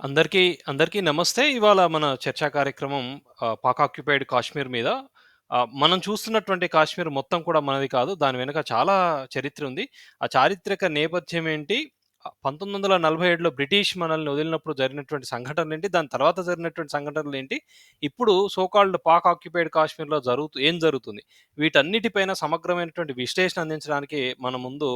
అందరికీ అందరికీ నమస్తే. ఇవాళ మన చర్చా కార్యక్రమం ఆహ్, పాక్ ఆక్యుపైడ్ కాశ్మీర్ మీద. ఆహ్, మనం చూస్తున్నటువంటి కాశ్మీర్ మొత్తం కూడా మనది కాదు. దాని వెనుక చాలా చరిత్ర ఉంది. ఆ చారిత్రక నేపథ్యం ఏంటి? ఆహ్, 1947లో బ్రిటిష్ మనల్ని వదిలినప్పుడు జరిగినటువంటి సంఘటనలేంటి? దాని తర్వాత జరిగినటువంటి సంఘటనలేంటి? ఇప్పుడు సో కాల్డ్ పాక్ ఆక్యుపైడ్ కాశ్మీర్‌లో జరుగుతూ ఏం జరుగుతుంది? వీటన్నిటిపైన సమగ్రమైనటువంటి విశ్లేషణ అందించడానికి మన ముందు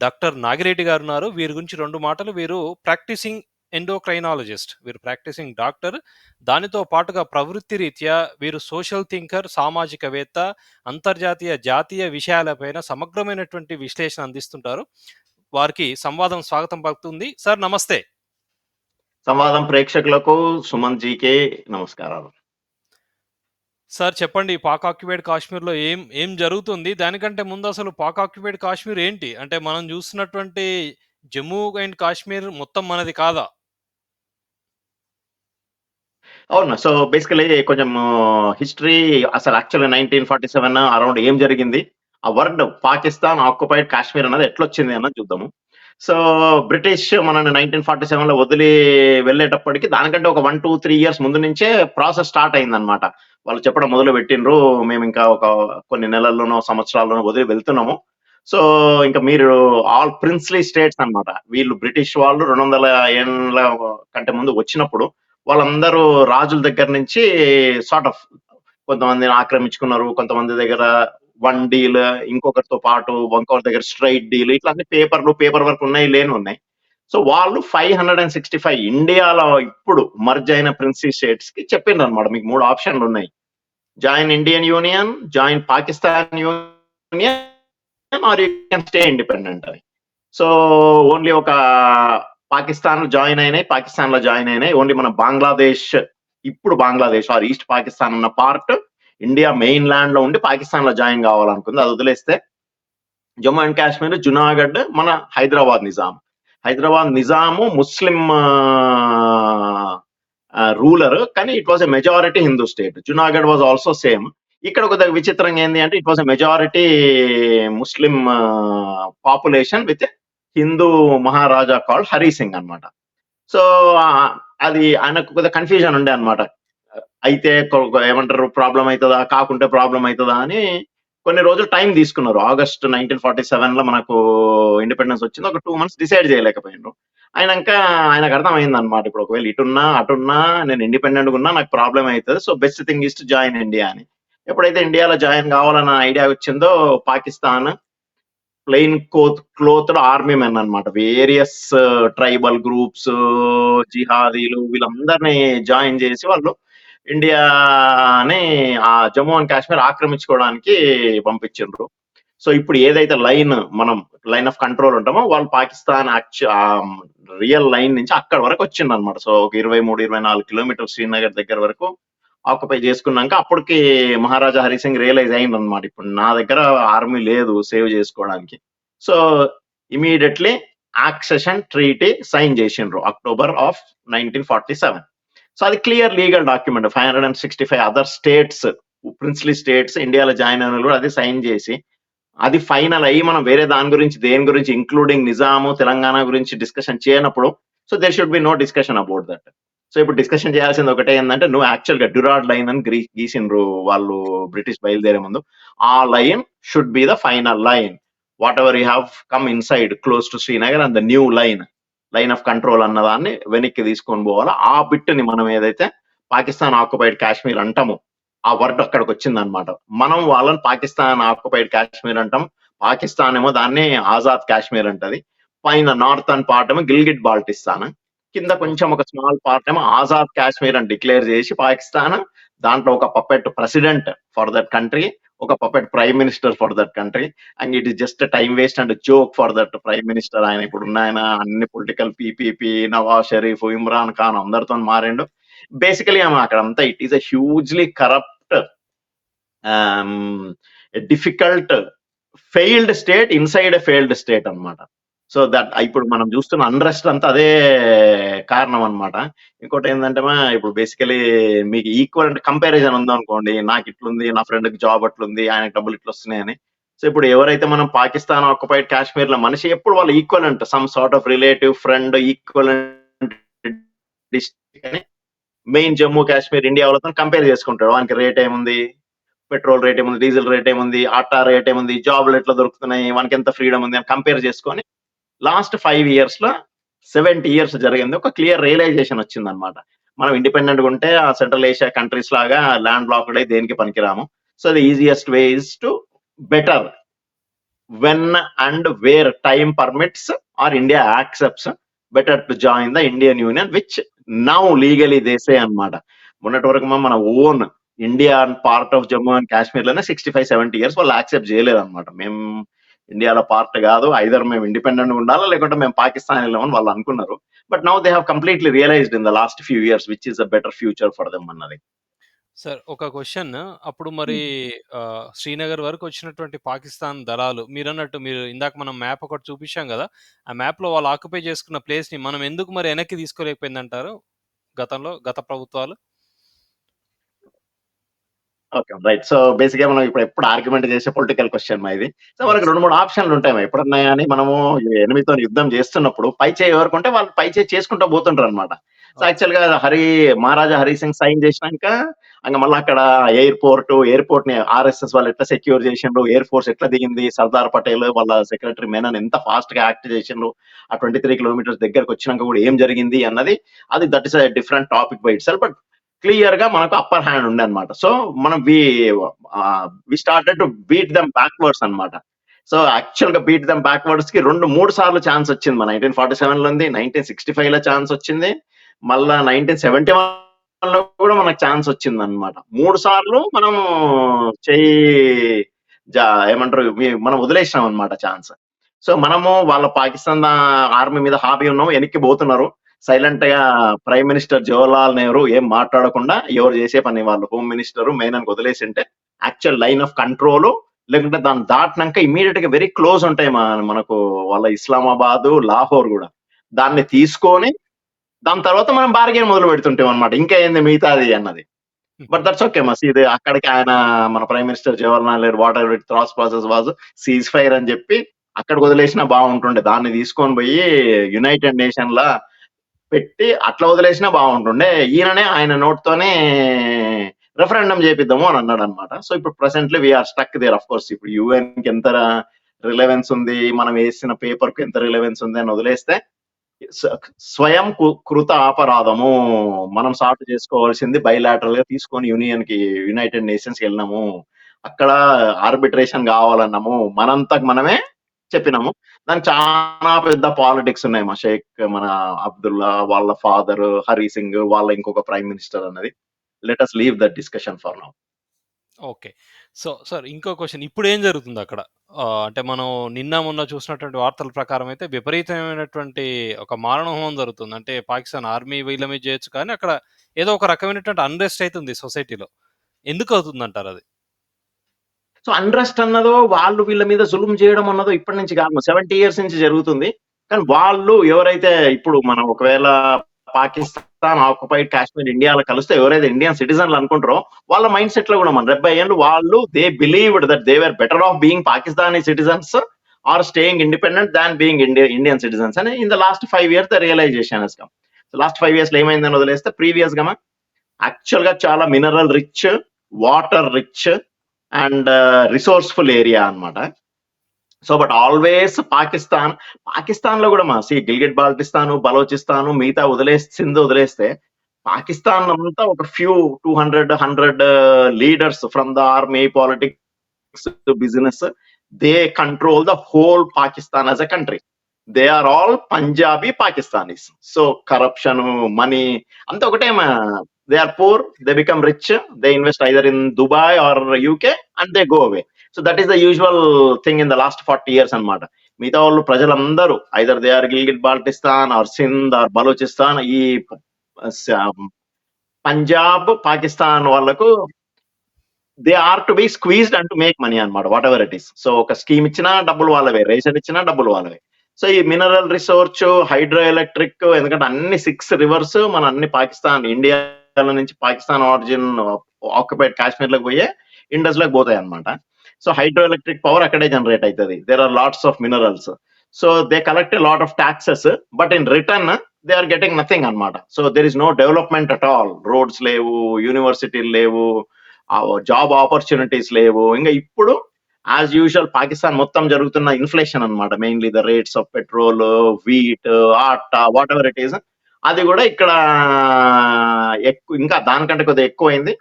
డాక్టర్ నాగిరెడ్డి గారున్నారు. వీరి గురించి 2 మాటలు. వీరు ప్రాక్టీసింగ్ ఎండోక్రైనాలజిస్ట్. వీరు ప్రాక్టీసింగ్ డాక్టర్. దానితో పాటుగా ప్రవృత్తి రీత్యా వీరు సోషల్ థింకర్, సామాజికవేత్త, అంతర్జాతీయ, జాతీయ విషయాలపైన సమగ్రమైనటువంటి విశ్లేషణ అందిస్తుంటారు. వారికి సంవాదం స్వాగతం పలుకుతుంది. సార్ నమస్తే. సంవాదం ప్రేక్షకులకు సుమన్ జీకే నమస్కారాలు. సార్ చెప్పండి. పాక్ ఆక్యుపైడ్ కాశ్మీర్‌లో ఏం ఏం జరుగుతుంది? దానికంటే ముందు అసలు పాక్ ఆక్యుపైడ్ కాశ్మీర్ ఏంటి? అంటే మనం చూస్తున్నటువంటి జమ్మూ అండ్ కాశ్మీర్ మొత్తం మనది కాదా? అవును. సో, బేసికల్లీ కొంచెం uh, హిస్టరీ అసలు actually nineteen forty seven around ఏం జరిగింది? ఆ వర్డ్ పాకిస్తాన్ ఆక్యుపైడ్ కాశ్మీర్ అన్నది ఎట్లొచ్చింది అన్నది చూద్దాము. సో, బ్రిటిష్ మనల్ని 1947లో వదిలి వెళ్ళేటప్పటికి దానికంటే ఒక 1, 2, 3 ఇయర్స్ ముందు నుంచే ప్రాసెస్ స్టార్ట్ అయిందనమాట వాళ్ళు చెప్పడం మొదలు పెట్టిండ్రు మేము ఇంకా ఒక కొన్ని నెలల్లోనో, సంవత్సరాల్లోనో వదిలి వెళ్తున్నాము. సో, ఇంకా మీరు ఆల్ ప్రిన్స్‌లీ స్టేట్స్ అన్నమాట. వీళ్ళు బ్రిటిష్ వాళ్ళు రెండు వందల ఏళ్ళ కంటే ముందు వచ్చినప్పుడు వాళ్ళందరూ రాజుల దగ్గర నుంచి సార్ట్ ఆఫ్ కొంతమందిని ఆక్రమించుకున్నారు. కొంతమంది దగ్గర వన్ డీల్, ఇంకొకరితో పాటు ఇంకొకరి దగ్గర స్ట్రెయిట్ డీల్ ఇట్లా అన్ని పేపర్‌లు, పేపర్ వర్క్ ఉన్నాయి, లేని ఉన్నాయి సో, వాళ్ళు 565 ఇండియాలో ఇప్పుడు మర్జ్ అయిన ప్రిన్సీ స్టేట్స్కి చెప్పిండ్రు అనమాట మీకు మూడు ఆప్షన్లు ఉన్నాయి join Indian union, join Pakistan union or you can stay independent అని. సో, ఓన్లీ ఒక పాకిస్తాన్‌లో జాయిన్ అయినాయి. పాకిస్తాన్లో జాయిన్ అయినాయి. ఓన్లీ మన బంగ్లాదేశ్ ఇప్పుడు బంగ్లాదేశ్ ఆర్ ఈస్ట్ పాకిస్తాన్ అన్న పార్ట్ ఇండియా మెయిన్ ల్యాండ్లో ఉండి పాకిస్తాన్లో జాయిన్ కావాలనుకుంది. అది వదిలేస్తే జమ్మూ అండ్ కాశ్మీర్, జునాగఢ్ మన హైదరాబాద్ నిజాం. హైదరాబాద్ నిజాము ముస్లిం రూలర్ కానీ it was a majority Hindu state. Junagadh was also same. ఇక్కడ కొద్దిగా విచిత్రంగా ఏంటి అంటే it was a majority Muslim population with Hindu maharaja call Hari Singh అనమాట సో, అది ఆయనకు కొద్దిగా కన్‌ఫ్యూజన్ ఉండే అనమాట అయితే ఏమంటారు ప్రాబ్లం అవుతుందా కాకుంటే ప్రాబ్లమ్ అవుతుందా అని కొన్ని రోజులు టైం తీసుకున్నారు. ఆగస్ట్ 1947లో మనకు ఇండిపెండెన్స్ వచ్చింది. ఒక టూ మంత్స్ డిసైడ్ చేయలేకపోయినారు ఆయనక ఆయనకు అర్థమైంది అనమాట ఇప్పుడు ఒకవేళ ఇటున్నా, అటున్నా నేను ఇండిపెండెంట్‌గా ఉన్నా నాకు ప్రాబ్లమ్ అవుతుంది so, best thing is to join India అని. ఎప్పుడైతే ఇండియాలో జాయిన్ కావాలన్న ఐడియా వచ్చిందో Pakistan plain cloth clothed army men అన్నమాట. వేరియస్ ట్రైబల్ గ్రూప్స్, జిహాదీలు వీళ్ళందరిని జాయిన్ చేసి వాళ్ళు ఇండియాని ఆ జమ్మూ అండ్ కాశ్మీర్ ఆక్రమించుకోవడానికి పంపించిండ్రు. సో, ఇప్పుడు ఏదైతే లైన్ మనం లైన్ ఆఫ్ కంట్రోల్ ఉంటామో వాళ్ళు పాకిస్తాన్ రియల్ లైన్ నుంచి అక్కడ వరకు వచ్చిందన్నమాట. సో, ఒక 23, 24 కిలోమీటర్స్ శ్రీనగర్ దగ్గర వరకు ఆక్యుపై చేసుకున్నాక అప్పటికి మహారాజా హరిసింగ్ సింగ్ రియలైజ్ అయిందన్నమాట. ఇప్పుడు నా దగ్గర ఆర్మీ లేదు సేవ్ చేసుకోవడానికి. So, immediately accession treaty sign చేసిండ్రు అక్టోబర్ ఆఫ్ 1947. సో, అది clear legal document. 565 other states princely states ఇండియాలో జాయిన్ అయిన కూడా అది సైన్ చేసి అది ఫైనల్ అయ్యి మనం వేరే దాని గురించి దేని గురించి ఇంక్లూడింగ్ నిజాము, తెలంగాణ గురించి డిస్కషన్ చేయనప్పుడు so, there should be no discussion about that. So, ఇప్పుడు డిస్కషన్ చేయాల్సింది ఒకటే ఏంటంటే నువ్వు యాక్చువల్‌గా డ్యూరాడ్ లైన్ అని గ్రీ గీసిండ్రు వాళ్ళు బ్రిటిష్ బయలుదేరే ముందు. ఆ line should be the final line. Whatever you have come inside close to Srinagar and the new line, line of control అన్నదాన్ని వెనక్కి తీసుకొని పోవాలా. ఆ బిట్‌ని మనం ఏదైతే పాకిస్తాన్ ఆక్యుపైడ్ కాశ్మీర్ అంటాము ఆ వర్డ్ అక్కడికొచ్చిందన్నమాట. మనం వాళ్ళని పాకిస్తాన్ ఆక్యుపైడ్ కాశ్మీర్ అంటాం. పాకిస్తాన్ ఏమో దాన్ని ఆజాద్ కాశ్మీర్ అంటది. పైన నార్థన్ పార్ట్ ఏమో గిల్గిట్ బాల్టిస్తాన్. కింద కొంచెం ఒక స్మాల్ పార్ట్ ఏమో ఆజాద్ కాశ్మీర్ అని డిక్లేర్ చేసి పాకిస్తాన్ దాంట్లో ఒక puppet president for that country, ఒక puppet prime minister for that country and it is just time waste and joke for that prime minister. ఆయన ఇప్పుడు ఆయన అన్ని పొలిటికల్ పీపీపీ, నవాజ్ షరీఫ్, ఇమ్రాన్ ఖాన్ అందరితోని మారిండు. బేసికలీ ఆమె అక్కడంతా it is a hugely corrupt difficult failed state inside a failed state అన్నమాట. So, that ఇప్పుడు మనం చూస్తున్న అన్‌రెస్ట్ అంతా అదే కారణం అన్నమాట. ఏంటంటే మా ఇప్పుడు బేసికలీ మీకు ఈక్వల్ అంటే కంపారిజన్ ఉందనుకోండి. నాకు ఇట్లుంది, నా ఫ్రెండ్‌కి జాబ్ అట్లుంది, ఆయనకి డబ్బులు ఇట్లొస్తున్నాయని. సో, ఇప్పుడు ఎవరైతే మనం పాకిస్తాన్ ఆక్యుపైడ్ కాశ్మీర్‌లో మనిషి ఎప్పుడు వాళ్ళు ఈక్వల్ అంట some sort of relative, friend equal అని మెయిన్ జమ్మూ కాశ్మీర్ ఇండియా వాళ్ళతో కంపేర్ చేసుకుంటాడు వానికి రేట్ ఏముంది పెట్రోల్ రేట్ ఏముంది డీజిల్ రేట్ ఏముంది ఆటా రేట్ ఏముంది జాబ్లు ఎట్లా దొరుకుతున్నాయి వానికి ఎంత ఫ్రీడమ్ ఉంది అని కంపేర్ చేసుకొని లాస్ట్ ఫైవ్ ఇయర్స్లో సెవెంటీ ఇయర్స్ జరిగింది. ఒక క్లియర్ రియలైజేషన్ వచ్చింది అనమాట మనం ఇండిపెండెంట్ ఉంటే ఆ సెంట్రల్ ఏషియా కంట్రీస్ లాగా ల్యాండ్ బ్లాక్డ్ అయి దేనికి పనికిరాము. So the easiest way is to better when and where time permits or India accepts better to join the Indian union which now legally దేసే అన్నమాట. మొన్నటి వరకు మన own India and part of Jammu and కాశ్మీర్లోనే sixty five seventy years వాళ్ళు accept చేయలేదు అనమాట మేము ఇండియాలో part కాదు ఐదర్ మేము ఇండిపెండెంట్ ఉండాలా లేకుంటే మేము పాకిస్తాన్ వెళ్ళామని వాళ్ళు అనుకున్నారు but now they have completely realised in the last few years which is a better future for them అన్నది సార్ ఒక క్వశ్చన్ అప్పుడు మరి ఆహ్, శ్రీనగర్ వరకు వచ్చినటువంటి పాకిస్తాన్ దళాలు మీరన్నట్టు మీరు ఇందాక మనం మ్యాప్ ఒకటి చూపించాం గదా! ఆ మ్యాప్‌లో వాళ్ళు ఆక్యుపై చేసుకున్న ప్లేస్‌ని మనం ఎందుకు మరి వెనక్కి తీసుకోలేకపోయిందంటారు? గతంలో గత ప్రభుత్వాలు? ఓకే. రైట్. సో బేసిక్‌గా మనం ఇప్పుడు ఎప్పుడు ఆర్గ్యుమెంట్ చేసే పొలిటికల్ క్వెషన్ మా ఇది. సో మనకు 2, 3 ఆప్షన్‌లు ఉంటాయి మా ఎప్పుడన్నా గాని మనము ఎనిమిదితోని యుద్ధం చేస్తున్నప్పుడు పై చేయి ఎవరికుంటే వాళ్ళు పై చేయి చేసుకుంటూ పోతుంటారన్నమాట. So okay. యాక్చువల్‌గా హరి మహారాజా హరి సింగ్ సైన్ చేసినాక ఇంక మళ్ళీ అక్కడ ఎయిర్‌పోర్ట్, ఎయిర్‌పోర్ట్‌ని ఆర్ఎస్ఎస్ వాళ్ళు ఎట్లా సెక్యూర్ చేసిండ్రు, ఎయిర్ ఫోర్స్ ఎట్లా దిగింది, సర్దార్ పటేల్ వాళ్ళ సెక్రటరీ మెనన్ ఎంత ఫాస్ట్‌గా యాక్ట్ చేసిండ్రు, ఆ 23 కిలోమీటర్స్ దగ్గరకు వచ్చినాక కూడా ఏం జరిగింది అన్నది అది that is a different topic by itself. But క్లియర్గా మనకు అప్పర్ హ్యాండ్ ఉండే అనమాట సో మనం we we started to beat them backwards అనమాట సో యాక్చువల్గా బీట్ థమ్ బ్యాక్వర్డ్స్కి రెండు మూడు సార్లు ఛాన్స్ వచ్చింది. మన 1947లో ఉంది, 1965లో ఛాన్స్ వచ్చింది. మళ్ళా 1971లో కూడా మనకు ఛాన్స్ వచ్చిందన్నమాట. మూడు సార్లు మనం చెయ్యి ఏమంటారు మనం వదిలేసినాం అన్నమాట ఛాన్స్. సో మనము వాళ్ళ పాకిస్తాన్ ఆర్మీ మీద హాబీ ఉన్నాం. వెనక్కి పోతున్నారు. సైలెంట్గా ప్రైమ్ మినిస్టర్ జవహర్లాల్ నెహ్రూ ఏం మాట్లాడకుండా ఎవరు చేసే పని వాళ్ళు హోమ్ మినిస్టర్ మెయిన్ వదిలేసి ఉంటే యాక్చువల్ లైన్ ఆఫ్ కంట్రోల్ లేకుంటే దాన్ని దాటినాక ఇమ్మీడియేట్‌గా వెరీ క్లోజ్ ఉంటాయి మ మనకు వాళ్ళ ఇస్లామాబాద్, లాహోర్ కూడా దాన్ని తీసుకొని దాని తర్వాత మనం బార్గెన్ మొదలు పెడుతుంటాం అన్నమాట. ఇంకా ఏంది మిగతాది అన్నది. బట్ దట్స్ ఓకే మస్ ఇది అక్కడికి ఆయన మన prime minister Jawaharlal Nehru whatever it process was cease fire అని చెప్పి అక్కడికి వదిలేసినా బాగుంటుండే. దాన్ని తీసుకొని పోయి యునైటెడ్ నేషన్ లా పెట్టి అట్లా వదిలేసినా బాగుంటుండే. ఈయననే ఆయన నోట్తోనే రెఫరెండం చేపిద్దాము అని అన్నాడు అనమాట సో ఇప్పుడు presently we are stuck there of course ఇప్పుడు యూఎన్‌కి ఎంత రిలవెన్స్ ఉంది, మనం వేసిన పేపర్కు ఎంత రిలవెన్స్ ఉంది అని వదిలేస్తే స్వయం కు కృత అపరాధము. మనం సార్ట్ చేసుకోవాల్సింది బైలాటరల్‌గా తీసుకొని యూనియన్కి యునైటెడ్ నేషన్స్ వెళ్ళినాము. అక్కడ ఆర్బిట్రేషన్ కావాలన్నాము. మనంతకు మనమే చెప్పినాము. దానికి చాలా పెద్ద పాలిటిక్స్ ఉన్నాయి. మా షేక్ మన అబ్దుల్లా వాళ్ళ ఫాదర్ హరి సింగ్ వాళ్ళ ఇంకొక ప్రైమ్ మినిస్టర్ అన్నది. Let us leave that discussion for now. Okay. So sir ఇంకో క్వశ్చన్ ఇప్పుడు ఏం జరుగుతుంది అక్కడ? అంటే మనం నిన్న మొన్న చూసినటువంటి వార్తల ప్రకారం అయితే విపరీతమైనటువంటి ఒక మారణహోమం జరుగుతుంది. అంటే పాకిస్తాన్ ఆర్మీ వీళ్ళ మీద చేయొచ్చు కానీ అక్కడ ఏదో ఒక రకమైనటువంటి అన్‌రెస్ట్ అవుతుంది సొసైటీలో. ఎందుకు అవుతుంది అంటారు అది? సో అన్‌రెస్ట్ అన్నదో వాళ్ళు వీళ్ళ మీద జులుం చేయడం అన్నదో ఇప్పటి నుంచి కాదు. 70 ఇయర్స్ నుంచి జరుగుతుంది. కానీ వాళ్ళు ఎవరైతే ఇప్పుడు మనం ఒకవేళ పాకిస్తాన్ ఆక్యుపైడ్ కాశ్మీర్ ఇండియాలో కలిస్తే ఎవరైతే ఇండియన్ సిటిజన్‌లు అనుకుంటారో వాళ్ళ మైండ్ సెట్లో కూడా మన 70 ఏళ్ళు వాళ్ళు they believed that they were better off being Pakistani citizens or staying independent than being India Indian citizens అని in the last five years the realisation last come. ఇయర్స్లో 5 వదిలేస్తే ఏమైందని వదిలేస్తే యాక్చువల్గా చాలా mineral rich, water rich and resourceful area అన్నమాట. So but always Pakistan పాకిస్తాన్లో కూడా మా సి గిల్గిట్ బాల్టిస్తాను బలోచిస్తాను మిగతా వదిలేసి సింధు వదిలేస్తే పాకిస్తాన్ అంతా ఒక few 200, 100 leaders from the army, politics, business they control the whole Pakistan as a country. They are all Punjabi Pakistanis. So corruption, money అంతా ఒకటే they are poor, they become rich, they invest either in Dubai or UK and they go away. So that is the usual thing in the last 40 years అన్నమాట. మిగతా వాళ్ళు ప్రజలందరూ either they are Gilgit Baltistan or Sindh or Balochistan ఈ పంజాబ్, పాకిస్తాన్ వాళ్ళకు they are to be squeezed and to make money అన్నమాట. Whatever it is. So ఒక scheme ఇచ్చినా డబ్బులు వాళ్ళవే. రేషన్ ఇచ్చినా డబ్బులు వాళ్ళవే. సో ఈ మినరల్ రిసోర్స్, హైడ్రో ఎలక్ట్రిక్ ఎందుకంటే అన్ని సిక్స్ రివర్స్ మన అన్ని పాకిస్తాన్ ఇండియా ఇండియాలో నుంచి పాకిస్తాన్ ఆరిజిన్ ఆక్యుపైడ్ కాశ్మీర్‌లోకి పోయే ఇండస్‌లోకి పోతాయన్నమాట. సో హైడ్రో ఎలక్ట్రిక్ పవర్ అక్కడే జనరేట్ అయితది. There are lots of minerals. So they collect lot of taxes but in return they are getting nothing అన్నమాట so there is no development at all roads లేవు యూనివర్సిటీలు లేవు job opportunities లేవు ఇంకా ఇప్పుడు as usual Pakistan మొత్తం జరుగుతున్న ఇన్ఫ్లేషన్ అన్నమాట mainly the rates of petrol wheat atta whatever it is అది కూడా ఇక్కడ ఎక్కువ ఇంకా దానికంటే కొద్దిగా ఎక్కువైంది.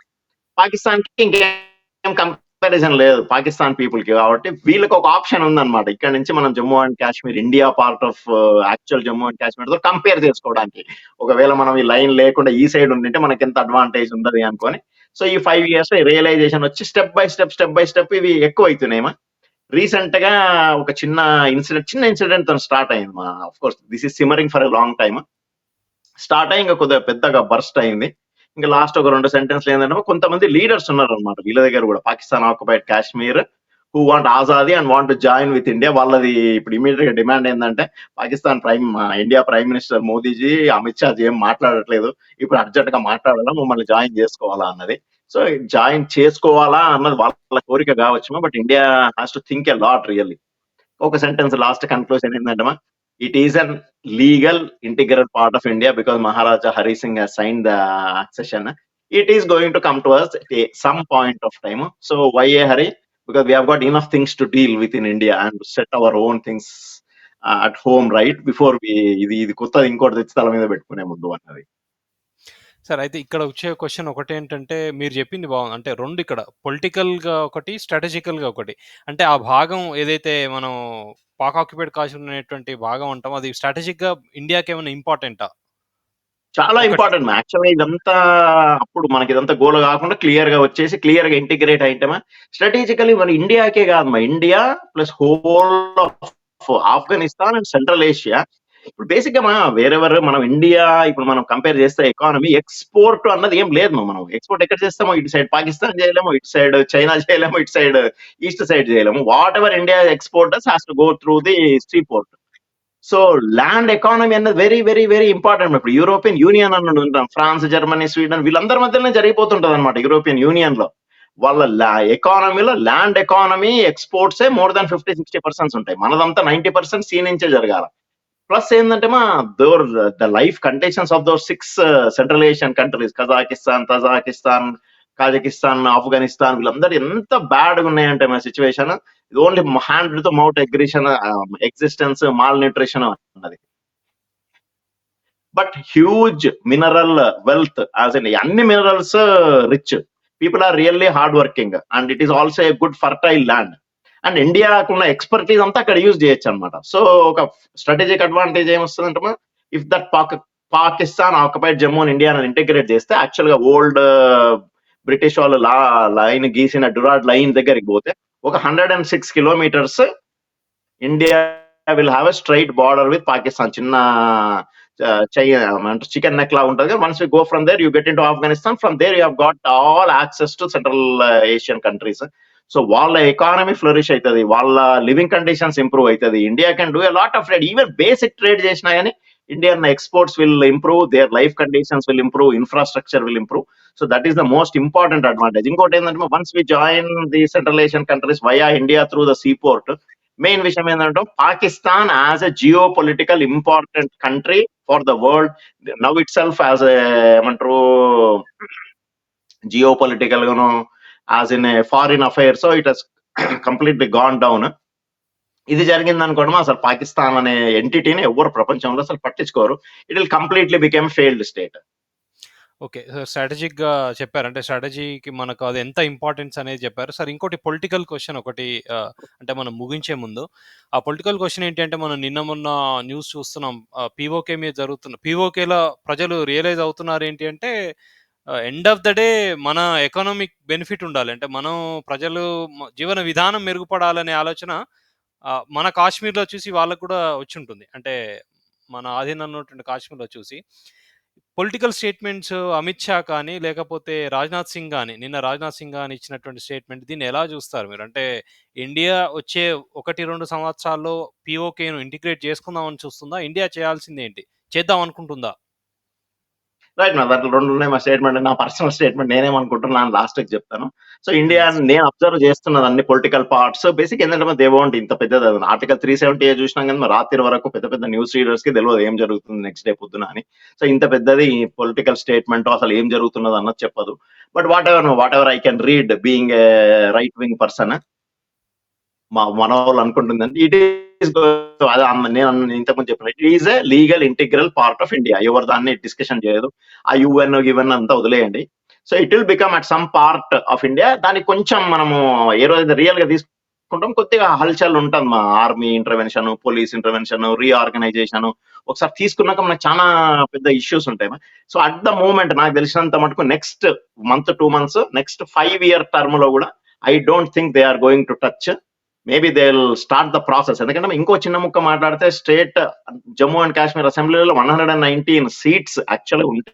పాకిస్తాన్కి ఇంకేం కంపారిజన్ లేదు పాకిస్తాన్ పీపుల్కి కాబట్టి వీళ్ళకి ఒక ఆప్షన్ ఉందన్నమాట. ఇక్కడ నుంచి మనం Jammu and Kashmir India part of actual Jammu and కాశ్మీర్తో compare చేసుకోవడానికి. ఒకవేళ మనం ఈ లైన్ లేకుండా ఈ సైడ్ ఉండింటే మనకి ఎంత అడ్వాంటేజ్ ఉండదు అనుకొని. సో ఈ ఫైవ్ ఇయర్స్ రియలైజేషన్ వచ్చి step by step step by step ఇవి ఎక్కువ అవుతున్నాయమ్మా రీసెంట్గా ఒక చిన్న ఇన్సిడెంట్ చిన్న ఇన్సిడెంట్తో స్టార్ట్ అయింది మా of course this is simmering for a long time start అయ్యి ఇంకా కొద్దిగా పెద్దగా బర్స్ట్ అయింది. ఇంకా లాస్ట్ ఒక రెండు సెంటెన్స్ ఏంటంటే కొంతమంది లీడర్స్ ఉన్నారు అనమాట వీళ్ళ దగ్గర కూడా. Pakistan occupied Kashmir who want Azadi and want join with India వాళ్ళది ఇప్పుడు ఇమీడియట్గా డిమాండ్ ఏంటంటే Pakistan prime India prime minister Modiji Amit Shah ఏం మాట్లాడట్లేదు. ఇప్పుడు అర్జెంట్గా మాట్లాడాలా? మమ్మల్ని జాయిన్ చేసుకోవాలా అన్నది. సో జాయిన్ చేసుకోవాలా అన్నది వాళ్ళ కోరిక కావచ్చు but India has to think a lot really ఒక సెంటెన్స్ లాస్ట్ కన్క్లూజన్ ఏంటంటే it is an legal integral part of India because Maharaja Hari Singh sign the accession it is going to come to us some point of time so why a hurry because we have got enough things to deal with in India and set our own things at home right before ఇది ఇది కొత్తది ఇంకోటి తెచ్చి తల మీద పెట్టుకునే ముందు అన్నది సార్ అయితే ఇక్కడ వచ్చే క్వశ్చన్ ఒకటేంటంటే మీరు చెప్పింది బాగుంది. అంటే రెండు ఇక్కడ పొలిటికల్గా ఒకటి స్ట్రాటజికల్గా ఒకటి. అంటే ఆ భాగం ఏదైతే మనం పాక్ ఆక్యుపైడ్ కాశ్మీర్ అనేటువంటి భాగం అంటాం అది స్ట్రాటజిక్గా ఇండియాకి ఏమైనా ఇంపార్టెంటా? చాలా ఒకటి. ఇంపార్టెంట్ యాక్చువల్గా ఇదంతా అప్పుడు మనకి ఇదంతా గోల్ కాకుండా క్లియర్గా వచ్చేసి క్లియర్గా ఇంటిగ్రేట్ అయితేమా స్ట్రాటజికలీ మన ఇండియాకే కాదు మా India plus whole of Afghanistan and central Asia ఇప్పుడు బేసిక్గా మనం వేరెవరు మనం ఇండియా ఇప్పుడు మనం కంపేర్ చేస్తే ఎకానమీ ఎక్స్పోర్ట్ అన్నది ఏం లేదు మనం. ఎక్స్పోర్ట్ ఎక్కడ చేస్తామో? ఇటు సైడ్ పాకిస్తాన్ చేయలేము ఇటు సైడ్ చైనా చేయలేము ఇటు సైడ్ ఈస్ట్ సైడ్ చేయలేము. Whatever India exporters has to go through the sea port so land economy అన్నది వెరీ వెరీ వెరీ ఇంపార్టెంట్ ఇప్పుడు యూరోపియన్ యూనియన్ అన్నది ఉంటాం ఫ్రాన్స్ జర్మనీ స్వీడన్ వీళ్ళందరి మధ్యలోనే జరిగిపోతుంటది అనమాట యూరోపియన్ యూనియన్లో. వాళ్ళ ఎకానమీలో land economy ఎక్స్పోర్ట్సే more than fifty sixty percents ఉంటాయి. మనదంతా నైన్టీ పర్సెంట్ సీ నుంచే జరగాల. ప్లస్ ఏంటంటే మా their the life conditions of their six uh, central Asian countries Kazakhstan Tajikistan Kazakhstan Afghanistan వీళ్ళందరూ ఎంత బ్యాడ్ ఉన్నాయంటే మా సిచ్యువేషన్. ఇది ఓన్లీ హ్యాండ్తో mouth aggression uh, existence mall nutrition అన్నది. But huge mineral wealth as in అన్ని minerals uh, rich. People are really hard working. And it is also a good fertile land. And ఇండియాకున్న expertise అంతా అక్కడ use చేయొచ్చు అనమాట so ఒక strategic advantage ఏమొస్తుందంటే if that Pak Pakistan occupied Jammu and India integrate చేస్తే యాక్చువల్గా old British వాళ్ళు లా line గీసిన డురాడ్ లైన్ దగ్గరికి పోతే ఒక hundred and six kilometres India will have a straight border with Pakistan చిన్న చికెన్ నెక్ లా ఉంటుంది. Once go from there you get into Afghanistan from there you got all access to central Asian countries so వాళ్ళ economy flourish అవుతుంది వాళ్ళ living conditions improve అవుతుంది India can do a lot of trade even basic trade చేసినా కానీ Indian exports will improve their life conditions will improve infrastructure will improve so that is the most important advantage ఇంకోటి ఏంటంటే once we join the central Asian countries via India through the seaport main విషయం ఏంటంటే Pakistan as a geopolitical important country for the world now itself as ఏమంటారు geopolitical గాను as in foreign affairs so it has completely gone down ఇది జరిగింది అనుకోవడం అసలు పాకిస్తాన్ అనే ఎంటిటీని ఎవరు ప్రపంచంలో అసలు పట్టించుకోరు. It will completely become failed state okay స్ట్రాటజిక్గా చెప్పారు. అంటే స్ట్రాటజీకి మనకు అది ఎంత ఇంపార్టెన్స్ అనేది చెప్పారు. సార్ ఇంకోటి పొలిటికల్ క్వశ్చన్ ఒకటి అంటే మనం ముగించే ముందు. ఆ పొలిటికల్ క్వశ్చన్ ఏంటి అంటే మనం నిన్న మొన్న న్యూస్ చూస్తున్నాం. పీఓకే మీద జరుగుతున్న పీఓకేలో ప్రజలు రియలైజ్ అవుతున్నారు ఏంటి అంటే ఎండ్ ఆఫ్ ద డే మన ఎకనామిక్ బెనిఫిట్ ఉండాలి. అంటే మనం ప్రజలు జీవన విధానం మెరుగుపడాలనే ఆలోచన మన కాశ్మీర్లో చూసి వాళ్ళకు కూడా వచ్చి ఉంటుంది అంటే మన ఆధీనంలో ఉన్నటువంటి కాశ్మీర్లో చూసి. పొలిటికల్ స్టేట్మెంట్స్ అమిత్ షా కానీ లేకపోతే రాజ్నాథ్ సింగ్ కానీ నిన్న రాజ్నాథ్ సింగ్ కానీ ఇచ్చినటువంటి స్టేట్మెంట్ దీన్ని ఎలా చూస్తారు మీరు? అంటే ఇండియా వచ్చే ఒకటి రెండు సంవత్సరాల్లో పీఓకేను ఇంటిగ్రేట్ చేసుకుందామని చూస్తుందా? ఇండియా చేయాల్సింది ఏంటి? చేద్దాం అనుకుంటుందా? రైట్ నా దాంట్లో రెండు ఉన్నాయి మా స్టేట్మెంట్ నా పర్సనల్ స్టేట్మెంట్ నేనేమనుకుంటున్నాను లాస్ట్ చెప్తాను. సో ఇండియా నేను అబ్జర్వ్ చేస్తున్నది అన్ని పొలిటికల్ పార్ట్స్ బేసిక్ ఏంటంటే దే వాంట్ ఇంత పెద్దది అది. ఆర్టికల్ త్రీ సెవెంటీ చూసినాం కానీ రాత్రి వరకు పెద్ద పెద్ద న్యూస్ రీడర్స్కి తెలియదు ఏం జరుగుతుంది నెక్స్ట్ డే పొద్దున అని. సో ఇంత పెద్దది పొలిటికల్ స్టేట్మెంట్ అసలు ఏం జరుగుతున్నది అన్నది చెప్పదు. But whatever whatever I can read being a right wing person మా మన వాళ్ళు అనుకుంటుందండి ఇట్ ఈస్ నేను ఇంతకుముందు చెప్పిన it is a legal integral part of India ఎవరు దాన్ని డిస్కషన్ చేయదు ఆ యుఎన్ గివెన్ అంతా వదిలేయండి. So it will become at some part of India దానికి కొంచెం మనము ఏ రోజు రియల్గా తీసుకుంటాం. కొద్దిగా హల్చల్ ఉంటుంది మా army intervention police intervention reorganisation ఒకసారి తీసుకున్నాక మనకు చాలా పెద్ద ఇష్యూస్ ఉంటాయి. సో అట్ ద మూమెంట్ నాకు తెలిసినంత మటుకు next month two months next five year టర్మ్లో కూడా I don't think they are going to touch maybe they will start the process ఎందుకంటే ఇంకో చిన్న ముక్క మాట్లాడితే స్టేట్ జమ్మూ అండ్ కాశ్మీర్ అసెంబ్లీలో one hundred and nineteen seats actual ఉంటే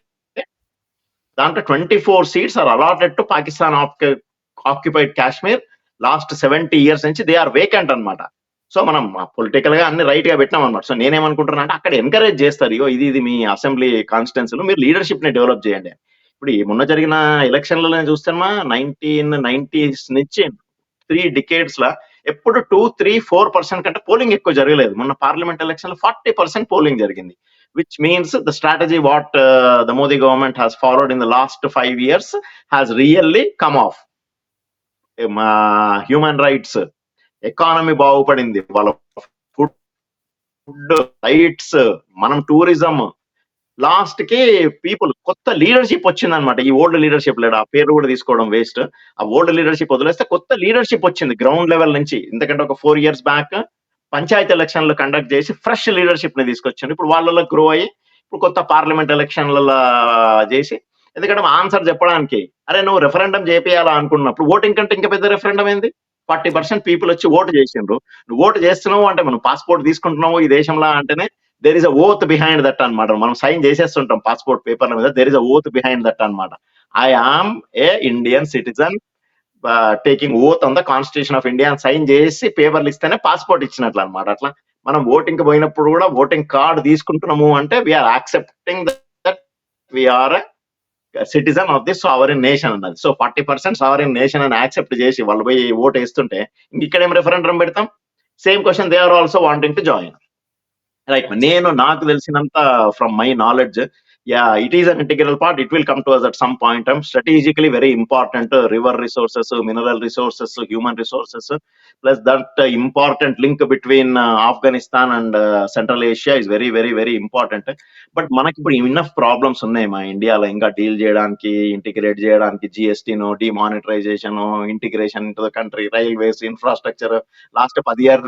దాంట్లో twenty four seats are allotted to Pakistan occupied Kashmir last seventy years నుంచి they are vacant అన్నమాట. సో మనం పొలిటికల్గా అన్ని రైట్గా పెట్టినాం అనమాట సో నేనేమనుకుంటున్నా అంటే అక్కడ ఎంకరేజ్ చేస్తారు ఇగో ఇది ఇది మీ అసెంబ్లీ కాన్స్టిట్యున్సీలో మీరు లీడర్షిప్ని డెవలప్ చేయండి. ఇప్పుడు ఈ మొన్న జరిగిన ఎలక్షన్లలో చూస్తేమా నైన్టీన్ నైన్టీస్ నుంచి త్రీ డికేడ్స్ లా ఎప్పుడు టూ త్రీ ఫోర్ పర్సెంట్ కంటే పోలింగ్ ఎక్కువ జరగలేదు. మొన్న పార్లమెంట్ ఎలక్షన్లో ఫార్టీ పర్సెంట్ పోలింగ్ జరిగింది. Which means the strategy what the Modi government has followed in the last five years has really come of human rights economy బాగుపడింది. వాళ్ళ food food rights మనం tourism లాస్ట్కి people కొత్త leadership వచ్చింది అనమాట ఈ old leadership లేడు ఆ పేరు కూడా తీసుకోవడం వేస్ట్ ఆ ఓల్డ్ లీడర్షిప్ వదిలేస్తే కొత్త లీడర్షిప్ వచ్చింది గ్రౌండ్ లెవెల్ నుంచి. ఎందుకంటే ఒక ఫోర్ ఇయర్స్ బ్యాక్ పంచాయతీ ఎలక్షన్లు కండక్ట్ చేసి ఫ్రెష్ లీడర్షిప్ని తీసుకొచ్చారు. ఇప్పుడు వాళ్ళలో గ్రో అయ్యి ఇప్పుడు కొత్త పార్లమెంట్ ఎలక్షన్లలో చేసి ఎందుకంటే ఆన్సర్ చెప్పడానికి అరే నువ్వు రెఫరెండం చేపియాలా అనుకున్నప్పుడు ఓటింగ్ కంటే ఇంకా పెద్ద రెఫరెండం ఏంది? ఫార్టీ పర్సెంట్ పీపుల్ వచ్చి ఓటు చేసిండ్రు. నువ్వు ఓటు చేస్తున్నావు అంటే మనం పాస్పోర్ట్ తీసుకుంటున్నావు ఈ దేశంలో అంటేనే there is a oath behind that అన్నమాట. మనం సైన్ చేసేస్తుంటాం పాస్పోర్ట్ పేపర్ల మీద. There is a oath behind that అన్నమాట. I am a Indian citizen taking oath on the constitution of India sign చేసి పేపర్లు ఇస్తేనే పాస్పోర్ట్ ఇచ్చినట్లు అన్నమాట. అట్లా మనం ఓటింగ్కి పోయినప్పుడు కూడా ఓటింగ్ కార్డు తీసుకుంటున్నాము అంటే we are accepting that we are citizen of the sovereign nation అన్నది. So forty percent sovereign nation అని యాక్సెప్ట్ చేసి వాళ్ళు పోయి ఓట్ వేస్తుంటే ఇంక ఇక్కడ ఏం రెఫరెండం పెడతాం? Same question they are also wanting to join right నేను నాకు తెలిసినంత from my knowledge yeah it is an integral part it will come to us at some point time strategically very important river resources mineral resources human resources plus that important link between Afghanistan and central Asia is very very very important but మనకి ఇప్పుడు enough problems ఉన్నాయి మా ఇండియాలో ఇంకా deal చేయడానికి integrate చేయడానికి జిఎస్టీను demonetisation integration into the country railways infrastructure last పది year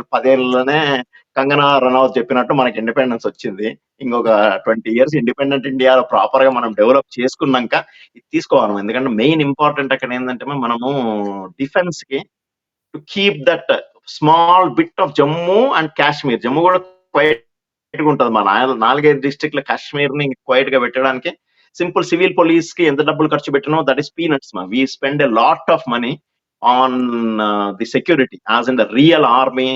Kangana Ranaut చెప్పినట్టు మనకి ఇండిపెండెన్స్ వచ్చింది. ఇంకొక ట్వంటీ ఇయర్స్ ఇండిపెండెంట్ ఇండియాలో ప్రాపర్గా మనం డెవలప్ చేసుకున్నాక ఇది తీసుకోవాలి ఎందుకంటే మెయిన్ ఇంపార్టెంట్ అక్కడ ఏంటంటే మనము డిఫెన్స్కి to keep that small bit of Jammu and Kashmir Jammu కూడా క్వైట్గా ఉంటుంది మన నాలుగైదు డిస్ట్రిక్ట్ల కాశ్మీర్ని క్వైట్గా పెట్టడానికి సింపుల్ సివిల్ పోలీస్కి ఎంత డబ్బులు ఖర్చు పెట్టినో దట్ ఈస్ పీనట్స్ మా we spend a lot of money on the security as in the real army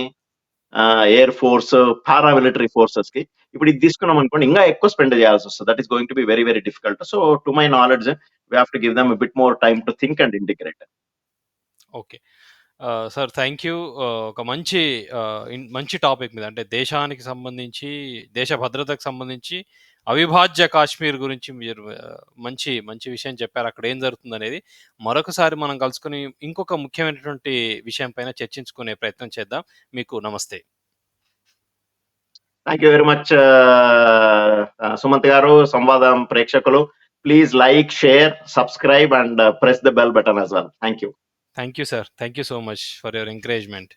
air force paramilitary ఫోర్సెస్కి ఇప్పుడు ఇది తీసుకున్నాం అనుకోండి ఇంకా ఎక్కువ స్పెండ్ చేయాల్సి వస్తుంది that is going to be very very difficult so to my knowledge we have to give them bit more time to think and integrate okay. Sir thank you. ఒక మంచి uh, మంచి టాపిక్ మీద అంటే దేశానికి సంబంధించి, దేశ భద్రతకు సంబంధించి అవిభాజ్య కాశ్మీర్ గురించి మీరు మంచి మంచి విషయం చెప్పారు. అక్కడ ఏం జరుగుతుందనేది. మరొకసారి మనం కలుసుకొని ఇంకొక ముఖ్యమైనటువంటి విషయం పైన చర్చించుకునే ప్రయత్నం చేద్దాం. మీకు నమస్తే. Thank you very much Sumanth garu సంవాదం ప్రేక్షకులు please like share subscribe and press the bell button as well thank you thank you sir. Thank you so much for your encouragement.